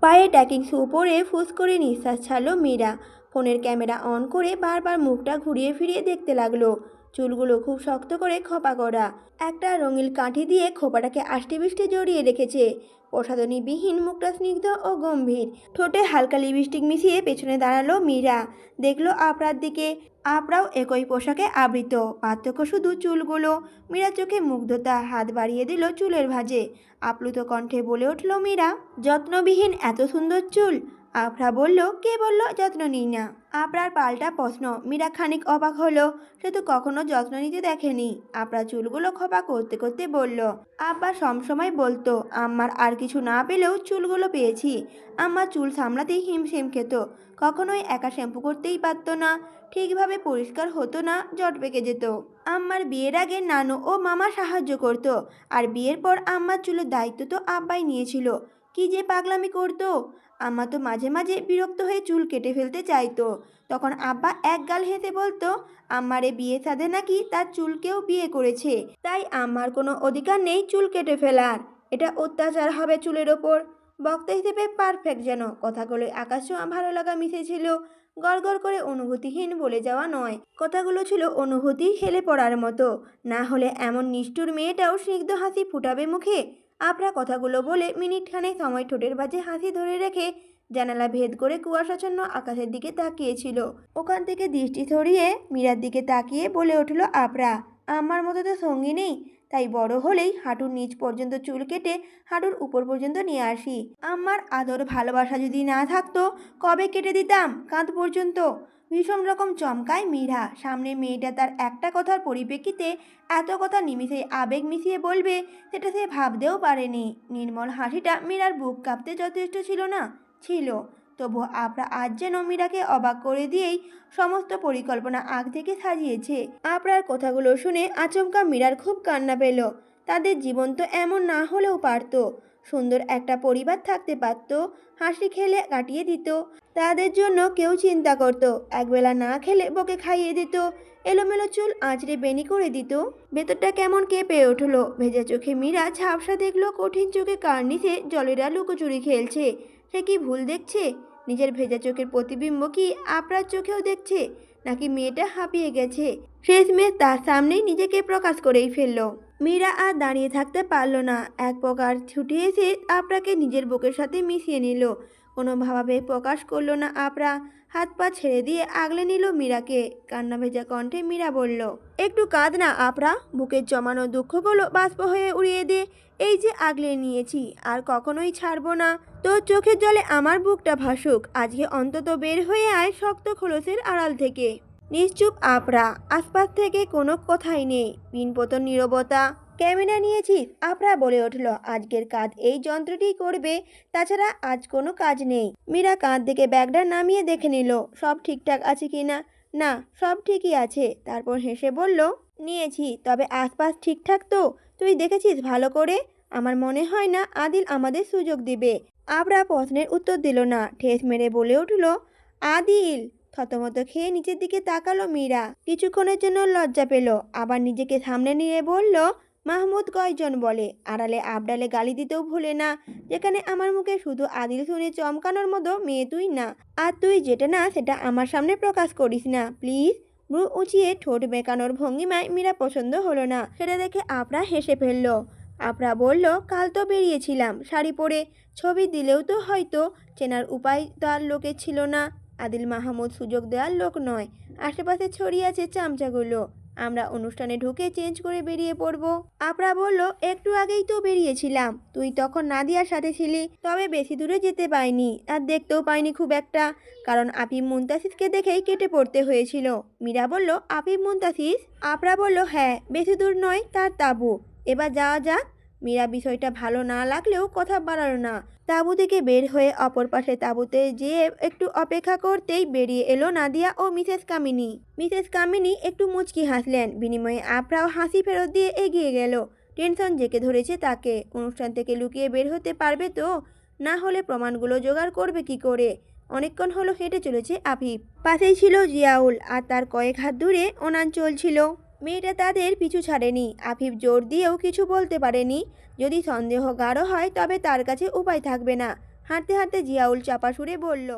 পায়ে ট্যাকিং শু পরে ফুস করে নিঃশ্বাস ছাড়লো মীরা। ফোনের ক্যামেরা অন করে বারবার মুখটা ঘুরিয়ে ফিরিয়ে দেখতে লাগল। চুলগুলো খুব শক্ত করে খোপা করা। একটা রঙিল কাঠি দিয়ে খোপাটাকে বিষ্টে জড়িয়ে রেখেছে। প্রসাধনীবিহীন মুখটা স্নিগ্ধ ও গম্ভীর। ঠোঁটে হালকা লিপস্টিক মিশিয়ে পেছনে দাঁড়াল মীরা। দেখল আপরার দিকে। আপরাও একই পোশাকে আবৃত, পার্থক্য শুধু চুলগুলো। মীরা চোখে মুগ্ধতা, হাত বাড়িয়ে দিল চুলের ভাঁজে। আপ্লুত কণ্ঠে বলে উঠল মীরা, যত্নবিহীন এত সুন্দর চুল। আফরা বলল, কে বলল? যত্ন নিই না। আপনার পাল্টা প্রশ্ন। মীরা খানিক অবাক হলো। সে তো কখনো যত্ন নিতে দেখেনি। আপনার চুলগুলো খোপা করতে করতে বলল, আব্বা সবসময় বলতো, আম্মার আর কিছু না পেলেও চুলগুলো পেয়েছি। আম্মা চুল সামলাতেই হিমশিম খেত। কখনোই একা শ্যাম্পু করতেই পারতো না। ঠিকভাবে পরিষ্কার হতো না, জট পেকে যেত। আম্মার বিয়ের আগে নানু ও মামা সাহায্য করত। আর বিয়ের পর আম্মার চুলের দায়িত্ব তো আব্বাই নিয়েছিল। কি যে পাগলামি করতো। আম্মা তো মাঝে মাঝে বিরক্ত হয়ে চুল কেটে ফেলতে চাইতো। তখন আব্বা এক গাল হেসে বলতো, আম্মারে বিয়ে সাধে নাকি তার চুলকেও বিয়ে করেছে। তাই আম্মার কোনো অধিকার নেই চুল কেটে ফেলার। এটা অত্যাচার হবে চুলের ওপর। বক্তা হিসেবে পারফেক্ট যেন। কথাগুলো আকাশ ছোঁয়া ভালো লাগা মিশেছিল। গড় গড় করে অনুভূতিহীন বলে যাওয়া নয়। কথাগুলো ছিল অনুভূতি হেলে পড়ার মতো। না হলে এমন নিষ্ঠুর মেয়েটাও স্নিগ্ধ হাসি ফুটাবে মুখে। আপরা কথাগুলো বলে মিনিট খানেক সময় ঠোঁটের বাজে হাসি ধরে রেখে জানালা ভেদ করে কুয়াশাচ্ছন্ন আকাশের দিকে তাকিয়েছিল। ওখান থেকে দৃষ্টি সরিয়ে মীরার দিকে তাকিয়ে বলে উঠল, আপরা, আমার মতো তো সঙ্গী নেই। তাই বড় হলেই হাঁটুর নিচ পর্যন্ত চুল কেটে হাঁটুর উপর পর্যন্ত নিয়ে আসি। আমার আদর ভালোবাসা যদি না থাকতো, কবে কেটে দিতাম কাঁধ পর্যন্ত? ভীষণ রকম চমকায় মীরা। সামনে মেয়েটা তার একটা কথার পরিপ্রেক্ষিতে এত কথা নিমিষে আবেগ মিশিয়ে বলবে, সেটা সে ভাবতেও পারেনি। নির্মল হাসিটা মীরার বুক কাঁপতে যথেষ্ট ছিল না, ছিল। তবু আপরা আজ যেন মীরাকে অবাক করে দিয়েই সমস্ত পরিকল্পনা আগ থেকে সাজিয়েছে। আপরার কথাগুলো শুনে আচমকা মীরার খুব কান্না পেল। তাদের জীবন তো এমন না হলেও পারতো। সুন্দর একটা পরিবার থাকতে পারত, হাসি খেলে কাটিয়ে দিত। তাদের জন্য কেউ চিন্তা করত, একবেলা না খেলে বকে খাইয়ে দিত। এলোমেলো চুল আঁচড়ে বেনি করে দিত। ভেতরটা কেমন কেঁপে উঠল। ভেজা চোখে মীরা ঝাপসা দেখল কঠিন চোখে কার্নিসে জলেরা লুকোচুরি খেলছে। সে কি ভুল দেখছে? নিজের ভেজা চোখের প্রতিবিম্ব কি আপনার চোখেও দেখছে? নাকি মেয়েটা হাঁপিয়ে গেছে? শেষ শেষমেশ তার সামনেই নিজেকে প্রকাশ করেই ফেলল। মীরা আর দাঁড়িয়ে থাকতে পারল না। এক প্রকার ছুটে এসে আপনাকে নিজের বুকের সাথে মিশিয়ে নিল। কোনো ভাবাবে প্রকাশ করল না আপরা। হাত পা ছেড়ে দিয়ে আগলে নিল মীরাকে। কান্না ভেজা কণ্ঠে মীরা বলল, একটু কাঁদ না আপরা। বুকের জমানো দুঃখগুলো বাষ্প হয়ে উড়িয়ে দে। এই যে আগলে নিয়েছি, আর কখনোই ছাড়বো না। তোর চোখের জলে আমার বুকটা ভাসুক। আজকে অন্তত বের হয়ে আয় শক্ত খোলসের আড়াল থেকে। নিশ্চুপ আপরা, আশপাশ থেকে কোনো কথাই নেই। পিনপতন নীরবতা, ক্যামেরা নিয়েছিস আপরা বলে উঠল, আজকের কাজ এই যন্ত্রটি করবে, তাছাড়া আজ কোনো কাজ নেই। মীরা কাঁধ থেকে ব্যাগটা নামিয়ে দেখে নিল, সব ঠিকঠাক আছে কি না? না, সব ঠিকই আছে। তারপর হেসে বলল, নিয়েছি, তবে আশপাশ ঠিকঠাক তো? তুই দেখেছিস ভালো করে? আমার মনে হয় না আদিল আমাদের সুযোগ দিবে। আবরা প্রশ্নের উত্তর দিল না, ঠেস মেরে বলে উঠল, আদিল থতমত খেয়ে নিচের দিকে তাকালো মীরা। কিছুক্ষণের জন্য লজ্জা পেল। আবার নিজেকে সামনে নিয়ে বলল, মাহমুদ কয়জন? বলে। আড়ালে আবডালে গালি দিতেও ভুলে না। যেখানে আমার মুখে শুধু আদিল শুনে চমকানোর মতো মেয়ে তুই না। আর তুই যেটা না, সেটা আমার সামনে প্রকাশ করিস না। প্লিজ, ভ্রু উঁচিয়ে ঠোঁট বেঁকানোর ভঙ্গিমায় মীরা পছন্দ হলো না। সেটা দেখে আপরা হেসে ফেলল। আপরা বলল, কাল তো বেরিয়েছিলাম। শাড়ি পরে ছবি দিলেও তো হয়তো, চেনার উপায় তার লোকের ছিল না। আদিল মাহমুদ সুযোগ দেওয়ার লোক নয়। আশেপাশে ছড়িয়ে আছে চামচাগুলো। আমরা অনুষ্ঠানে ঢুকে চেঞ্জ করে বেরিয়ে পড়ব। আপরা বলল, একটু আগেই তো বেরিয়েছিলাম। তুই তখন নাদিয়ার সাথে ছিলি, তবে বেশি দূরে যেতে পাইনি আর দেখতেও পাইনি খুব একটা। কারণ আপিম মুন্তাসিসকে দেখেই কেটে পড়তে হয়েছিল। মীরা বলল, আপিম মুন্তাসিস আপরা বলল হ্যাঁ বেশি দূর নয়, তার তাবু। এবার যাওয়া যাক মীরা বিষয়টা ভালো না লাগলেও কথা বাড়ালো না। তাঁবু থেকে বের হয়ে অপর পাশে তাঁবুতে যেয়ে একটু অপেক্ষা করতেই বেরিয়ে এলো নাদিয়া ও মিসেস কামিনী। মিসেস কামিনী একটু মুচকি হাসলেন। বিনিময়ে আপরাও হাসি ফেরত দিয়ে এগিয়ে গেল। টেনশন জেকে ধরেছে তাকে। অনুষ্ঠান থেকে লুকিয়ে বের হতে পারবে তো? না হলে প্রমাণগুলো জোগাড় করবে কি করে? অনেকক্ষণ হলো হেঁটে চলেছে আফিফ। পাশেই ছিল জিয়াউল আর তার কয়েক হাত দূরে ওনান চলছিল। মেয়েটা তাদের পিছু ছাড়েনি। আফিফ জোর দিয়েও কিছু বলতে পারেনি। যদি সন্দেহ গাঢ় হয়, তবে তার কাছে উপায় থাকবে না। হাঁটতে হাঁটতে জিয়াউল চাপা সুরে বলল